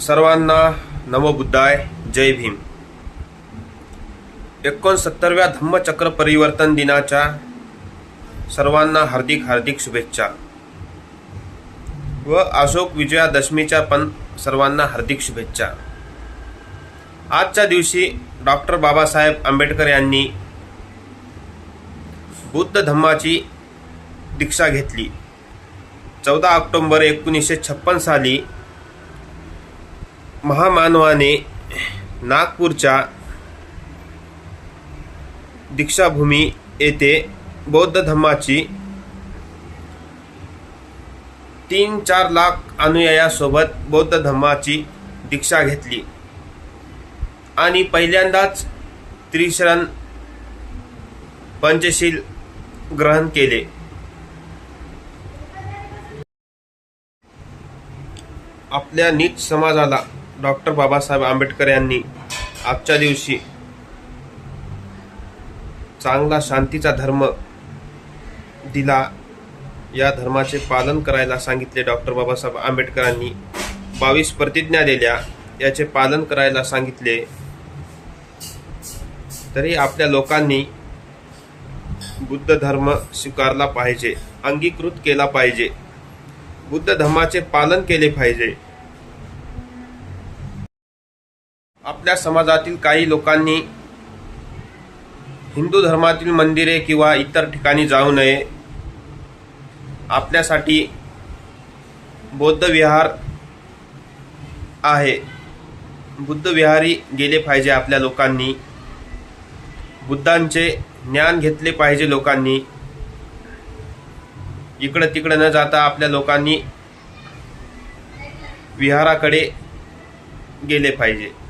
सर्वांना नवबुद्धाय जय भीम. एकोणसत्तरव्या धम्मचक्र परिवर्तन दिनाच्या सर्वांना हार्दिक हार्दिक शुभेच्छा. व अशोक विजयादशमीच्या पण सर्वांना हार्दिक शुभेच्छा. आजच्या दिवशी डॉक्टर बाबासाहेब आंबेडकर यांनी बुद्ध धम्माची दीक्षा घेतली. चौदा ऑक्टोंबर एकोणीसशे छप्पन साली महामानवाने नागपूरच्या दीक्षाभूमी येथे बौद्ध धम्माची तीन चार लाख अनुयायासोबत बौद्ध धम्माची दीक्षा घेतली. आणि पहिल्यांदाच त्रिशरण पंचशील ग्रहण केले. आपल्या नीच समाजाला डॉक्टर बाबासाहेब आंबेडकर यांनी आजच्या दिवशी चांगला शांतीचा धर्म दिला. या धर्माचे पालन करायला सांगितले डॉक्टर बाबासाहेब आंबेडकरांनी. बावीस प्रतिज्ञा दिल्या. याचे पालन करायला सांगितले. तरी आपल्या लोकांनी बुद्ध धर्म स्वीकारला पाहिजे. अंगीकृत केला पाहिजे. बुद्ध धर्माचे पालन केले पाहिजे. आपल्या समाजातील काही लोकांनी हिंदू धर्मातील मंदिरे किंवा इतर ठिकाणी जाऊ नये. आपल्यासाठी बौद्ध विहार आहे. बुद्ध विहारी गेले पाहिजे आपल्या लोकांनी. बुद्धांचे ज्ञान घेतले पाहिजे लोकांनी. इकडं तिकडं न जाता आपल्या लोकांनी विहाराकडे गेले पाहिजे.